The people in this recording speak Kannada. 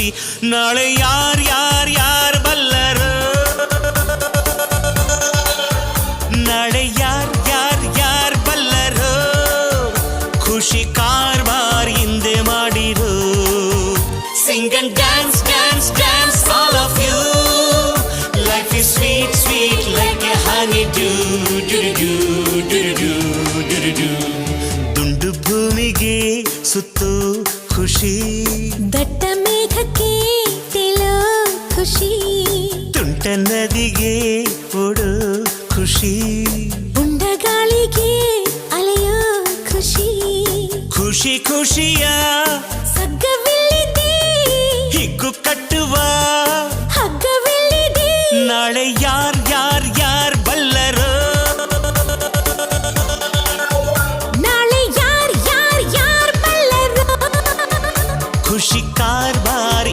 ಖುಷಿ ನಾಳೆ ಯಾರ್ ಯಾರ್ ಯಾರ್ ಬಲ್ಲರು? ನಾಳೆ ಯಾರ್ ಯಾರ್ ಯಾರ್ ಬಲ್ಲರು? ಖುಷಿ ಕಾರ್ಬಾರ್ ಹಿಂದೆ ಮಾಡಿರು. Sing and dance dance dance all of you life is sweet sweet like a honey dew dew dew dew dew ಭೂಮಿಗೆ ಸುತ್ತು ಖುಷಿ. ಪುಟ್ಟ ನದಿಗೆ ಕೊಡು ಖುಷಿ ಉಂಡ ಗಾಳಿಗೆ ಅಲೆಯೋ ಖುಷಿ ಖುಷಿ ಖುಷಿಯ ಸಗ್ಗವಿಲ್ಲಿದೆ ಹಿಗ್ಗು ಕಟ್ಟುವ ಹಗ್ಗವಿಲ್ಲಿದೆ ನಾಳೆ ಯಾರ್ ಯಾರ್ ಯಾರ್ ಬಲ್ಲರು ನಾಳೆ ಯಾರ್ ಯಾರ್ ಯಾರ್ ಬಲ್ಲರೋ ಖುಷಿ ಕಾರ್ಬಾರ್